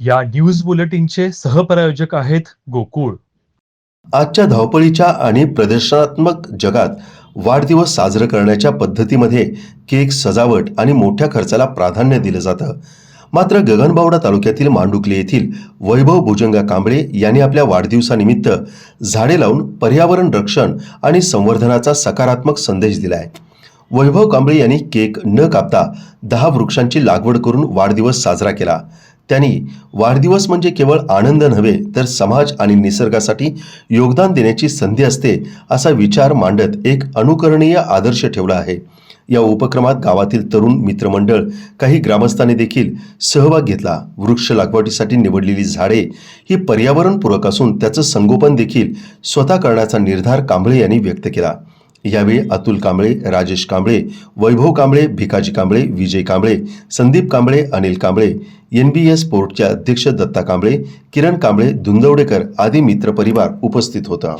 या न्यूज बुलेटिनचे सहप्रायोजक आहेत गोकुळ. आजच्या धावपळीच्या आणि प्रदर्शनात्मक जगात वाढदिवस साजरं करण्याच्या पद्धतीमध्ये केक सजावट आणि मोठ्या खर्चाला प्राधान्य दिलं जातं. मात्र गगनबावडा तालुक्यातील मांडुकली येथील वैभव भुजंगा कांबळे यांनी आपल्या वाढदिवसानिमित्त झाडे लावून पर्यावरण रक्षण आणि संवर्धनाचा सकारात्मक संदेश दिला आहे वैभव कांबळे यांनी केक न कापता दहा वृक्षांची लागवड करून वाढदिवस साजरा केला. त्यांनी वाढदिवस म्हणजे केवळ आनंद नव्हे तर समाज आणि निसर्गासाठी योगदान देण्याची संधी असते असा विचार मांडत एक अनुकरणीय आदर्श ठेवला आहे. या उपक्रमात गावातील तरुण मित्रमंडळ काही ग्रामस्थांनी देखील सहभाग घेतला. वृक्ष लागवडीसाठी निवडलेली झाडे ही पर्यावरणपूरक असून त्याचं संगोपन देखील स्वतः करण्याचा निर्धार कांबळे यांनी व्यक्त केला. यावेळी Atul Kamble Rajesh Kamble Vaibhav Kamble Bhikaji Kamble Vijay Kamble Sandeep Kamble Anil Kamble N B S पोर्टचे अध्यक्ष दत्ता कांबळे किरण कांबळे धुंदवडेकर आदी मित्रपरिवार उपस्थित होता.